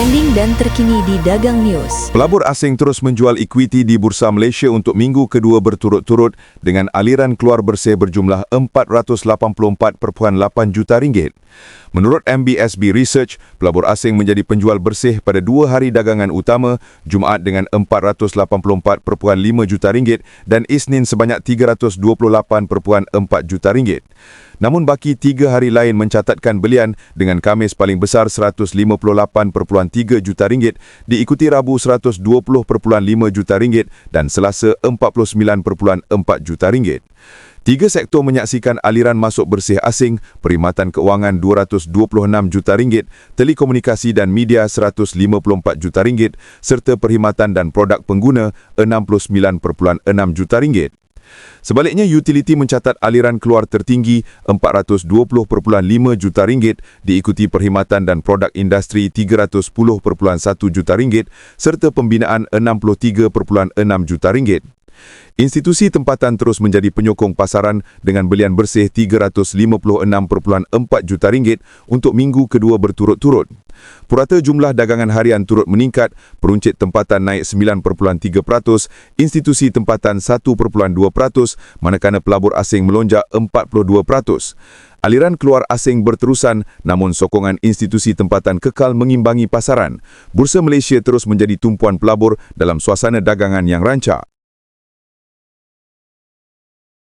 trending dan terkini di Dagang News. Pelabur asing terus menjual ekuiti di Bursa Malaysia untuk minggu kedua berturut-turut dengan aliran keluar bersih berjumlah 484.8 juta ringgit. Menurut MBSB Research, pelabur asing menjadi penjual bersih pada dua hari dagangan utama, Jumaat dengan 484.5 juta ringgit dan Isnin sebanyak 328.4 juta ringgit. Namun baki tiga hari lain mencatatkan belian dengan Kamis paling besar 158.3 juta ringgit, diikuti Rabu 120.5 juta ringgit dan Selasa 49.4 juta ringgit. Tiga sektor menyaksikan aliran masuk bersih asing, perkhidmatan keuangan 226 juta ringgit, telekomunikasi dan media 154 juta ringgit serta perkhidmatan dan produk pengguna 69.6 juta ringgit. Sebaliknya, utiliti mencatat aliran keluar tertinggi 420.5 juta ringgit diikuti perkhidmatan dan produk industri 310.1 juta ringgit serta pembinaan 63.6 juta ringgit. Institusi tempatan terus menjadi penyokong pasaran dengan belian bersih 356.4 juta ringgit untuk minggu kedua berturut-turut. Purata jumlah dagangan harian turut meningkat, peruncit tempatan naik 9.3%, institusi tempatan 1.2%, manakala pelabur asing melonjak 42%. Aliran keluar asing berterusan namun sokongan institusi tempatan kekal mengimbangi pasaran. Bursa Malaysia terus menjadi tumpuan pelabur dalam suasana dagangan yang rancak.